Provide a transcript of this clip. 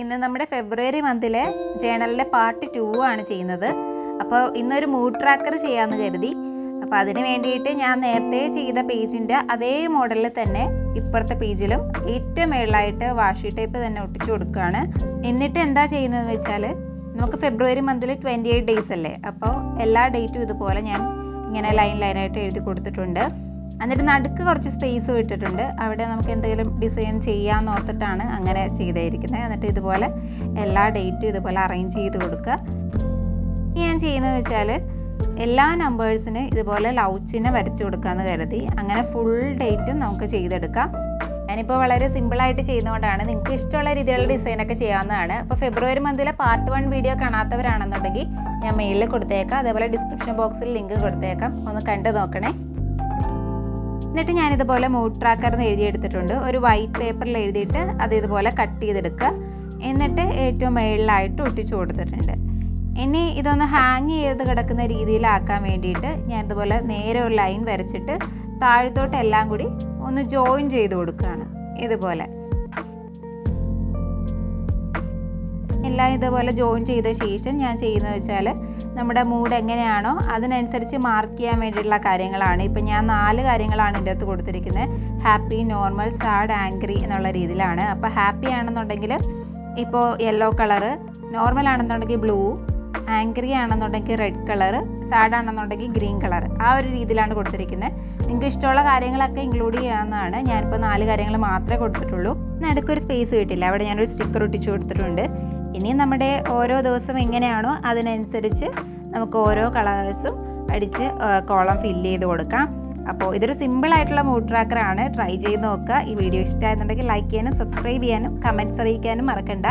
ഇന്ന് നമ്മുടെ ഫെബ്രുവരി മന്തിലെ ജേണലിലെ part two ആണ് ചെയ്യുന്നത്. അപ്പോൾ ഇന്നൊരു മൂഡ് ട്രാക്കർ ചെയ്യാമെന്ന് കരുതി. അപ്പോൾ അതിന് വേണ്ടിയിട്ട് ഞാൻ നേരത്തെ ചെയ്ത പേജിന്റെ അതേ മോഡലിൽ തന്നെ ഇപ്പുറത്തെ പേജിലും ഏറ്റവും മേളിലായിട്ട് വാഷി ടേപ്പ് തന്നെ ഒട്ടിച്ചു കൊടുക്കുകയാണ് എന്നിട്ട് എന്താ ചെയ്യുന്നതെന്ന് വെച്ചാൽ നമുക്ക് ഫെബ്രുവരി മന്തിൽ ട്വന്റി എയ്റ്റ് ഡേയ്സ് അല്ലേ? അപ്പോൾ എല്ലാ ഡേറ്റും ഇതുപോലെ ഞാൻ ഇങ്ങനെ ലൈൻ ലൈനായിട്ട് എഴുതി കൊടുത്തിട്ടുണ്ട്. എന്നിട്ട് നടുക്ക് കുറച്ച് സ്പേസ് വിട്ടിട്ടുണ്ട് അവിടെ നമുക്ക് എന്തെങ്കിലും ഡിസൈൻ ചെയ്യാമെന്ന് ഓർത്തിട്ടാണ് അങ്ങനെ ചെയ്തേരിക്കുന്നത്. എന്നിട്ട് ഇതുപോലെ എല്ലാ ഡേറ്റും ഇതുപോലെ അറേഞ്ച് ചെയ്ത് കൊടുക്കുക. ഞാൻ ചെയ്യുന്നത് വെച്ചാൽ എല്ലാ നമ്പേഴ്സിന് ഇതുപോലെ ലൗച്ചിനെ വരച്ചു കൊടുക്കാമെന്ന് കരുതി. അങ്ങനെ ഫുൾ ഡേറ്റും നമുക്ക് ചെയ്തെടുക്കാം. ഞാനിപ്പോൾ വളരെ സിമ്പിളായിട്ട് ചെയ്യുന്നതുകൊണ്ടാണ് നിങ്ങൾക്ക് ഇഷ്ടമുള്ള രീതിയിലുള്ള ഡിസൈനൊക്കെ ചെയ്യാവുന്നതാണ്. അപ്പോൾ ഫെബ്രുവരി മന്തിലെ പാർട്ട് വൺ വീഡിയോ കാണാത്തവരാണെന്നുണ്ടെങ്കിൽ ഞാൻ മെയിലിൽ കൊടുത്തേക്കാം. അതേപോലെ ഡിസ്ക്രിപ്ഷൻ ബോക്സിൽ ലിങ്ക് കൊടുത്തേക്കാം. ഒന്ന് കണ്ടു നോക്കണേ. എന്നിട്ട് ഞാനിതുപോലെ മൂഡ് ട്രാക്കർ എന്ന് എഴുതിയെടുത്തിട്ടുണ്ട്. ഒരു വൈറ്റ് പേപ്പറിൽ എഴുതിയിട്ട് അത് ഇതുപോലെ കട്ട് ചെയ്തെടുക്കുക. എന്നിട്ട് ഏറ്റവും മുകളിലായിട്ട് ഒട്ടിച്ചു കൊടുത്തിട്ടുണ്ട്. ഇനി ഇതൊന്ന് ഹാങ് ചെയ്ത് കിടക്കുന്ന രീതിയിലാക്കാൻ വേണ്ടിയിട്ട് ഞാൻ ഇതുപോലെ നേരെ ഒരു ലൈൻ വരച്ചിട്ട് താഴത്തോട്ട് എല്ലാം കൂടി ഒന്ന് ജോയിൻ ചെയ്ത് കൊടുക്കുകയാണ്. ഇതുപോലെ. എല്ലാം ഇതുപോലെ ജോയിൻ ചെയ്ത ശേഷം ഞാൻ ചെയ്യുന്നത് വെച്ചാൽ നമ്മുടെ മൂഡ് എങ്ങനെയാണോ അതിനനുസരിച്ച് മാർക്ക് ചെയ്യാൻ വേണ്ടിയിട്ടുള്ള കാര്യങ്ങളാണ്. ഇപ്പം ഞാൻ നാല് കാര്യങ്ങളാണ് ഇതിന്റെ അകത്ത് കൊടുത്തിരിക്കുന്നത്. ഹാപ്പി നോർമൽ സാഡ് ആംഗ്രി എന്നുള്ള രീതിയിലാണ്. അപ്പോൾ ഹാപ്പി ആണെന്നുണ്ടെങ്കിൽ ഇപ്പോൾ യെല്ലോ കളറ് നോർമൽ ആണെന്നുണ്ടെങ്കിൽ ബ്ലൂ ആംഗ്രി ആണെന്നുണ്ടെങ്കിൽ റെഡ് കളർ സാഡ് ആണെന്നുണ്ടെങ്കിൽ ഗ്രീൻ കളർ ആ ഒരു രീതിയിലാണ് കൊടുത്തിരിക്കുന്നത്. നിങ്ങൾക്ക് ഇഷ്ടമുള്ള കാര്യങ്ങളൊക്കെ ഇൻക്ലൂഡ് ചെയ്യാവുന്നതാണ്. ഞാനിപ്പോൾ നാല് കാര്യങ്ങൾ മാത്രമേ കൊടുത്തിട്ടുള്ളൂ. നടുക്കൊരു സ്പേസ് കിട്ടില്ല. അവിടെ ഞാനൊരു സ്റ്റിക്കർ ഒട്ടിച്ചു കൊടുത്തിട്ടുണ്ട്. ഇനി നമ്മുടെ ഓരോ ദിവസം എങ്ങനെയാണോ അതിനനുസരിച്ച് നമുക്ക് ഓരോ കളേഴ്സും അടിച്ച് കോളം ഫില്ല് ചെയ്ത് കൊടുക്കാം. അപ്പോൾ ഇതൊരു സിമ്പിൾ ആയിട്ടുള്ള മൂഡ് ട്രാക്കറാണ് ട്രൈ ചെയ്ത് നോക്കുക. ഈ വീഡിയോ ഇഷ്ടമായിരുന്നുണ്ടെങ്കിൽ ലൈക്ക് ചെയ്യാനും സബ്സ്ക്രൈബ് ചെയ്യാനും കമന്റ്സ് അറിയിക്കാനും മറക്കണ്ട.